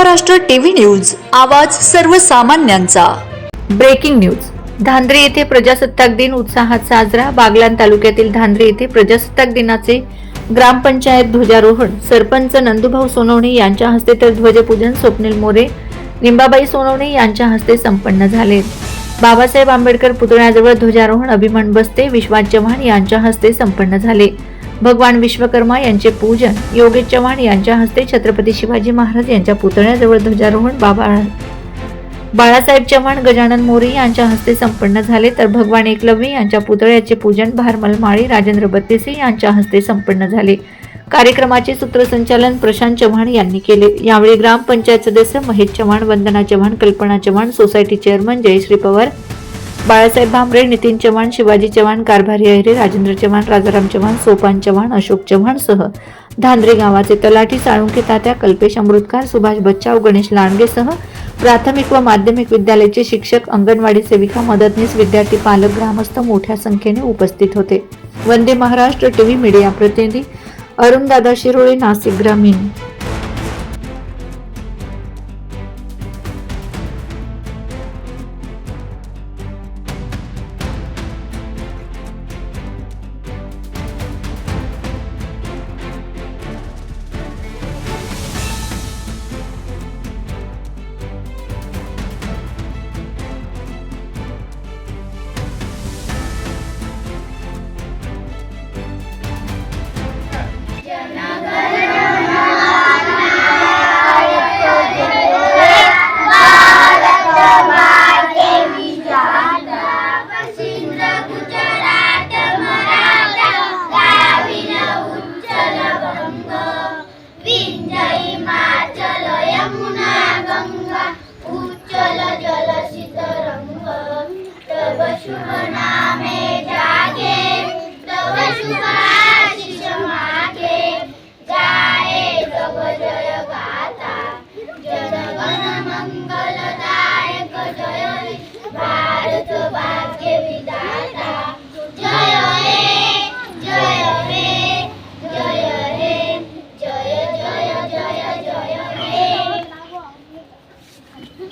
Maharashtra TV news आवाज सर्वसामान्यांचा. Breaking news. Dhandre येथे प्रजासत्ताक दिन उत्साहात साजरा. बागलान तालुक्यातील धांद्रे येथे प्रजासत्ताक दिनाचे ग्रामपंचायत ध्वजारोहण. सरपंच नंदुभाऊ सोनवणे यांच्या हस्ते तर ध्वजपूजन स्वप्नील मोरे लिंबाबाई सोनवणे यांच्या हस्ते संपन्न झाले. बाबासाहेब आंबेडकर पुतळ्याजवळ ध्वजारोहण अभिमान बस्ते. विश्वास चव्हाण यांच्या हस्ते संपन्न झाले. भगवान विश्वकर्मा यांचे पूजन योगेश चव्हाण यांच्या हस्ते छत्रपती शिवाजी महाराज यांच्या पुतळ्याजवळ ध्वजारोहण बाबा बाळासाहेब चव्हाण गजानन मोरे यांच्या हस्ते संपन्न झाले. तर भगवान एकलव्य यांच्या पुतळ्याचे पूजन भारमल माळी राजेंद्र बत्तीसे यांच्या हस्ते संपन्न झाले. कार्यक्रमाचे सूत्रसंचालन प्रशांत चव्हाण यांनी केले. यावेळी ग्रामपंचायत सदस्य महेश चव्हाण वंदना चव्हाण कल्पना चव्हाण सोसायटी चेअरमन जयश्री पवार बाळासाहेब भांबरे नितीन चव्हाण शिवाजी चव्हाण कारभारी अहिरे राजेंद्र चव्हाण राजाराम चव्हाण सोपान चव्हाण अशोक चव्हाण सह धांद्रे गावाचे तलाठी साळुंके तात्या कल्पेश अमृतकार सुभाष बच्चाव गणेश लांडगेसह प्राथमिक व माध्यमिक विद्यालयाचे शिक्षक अंगणवाडी सेविका मदतनीस विद्यार्थी पालक ग्रामस्थ मोठ्या संख्येने उपस्थित होते. वंदे महाराष्ट्र टीव्ही मीडिया प्रतिनिधी अरुणदादा शिरोळे नाशिक ग्रामीण. পিঞ্জয় মা চল যমুনা গঙ্গা উজ্জ্বল জল শীত রঙ্গ শুভ নামে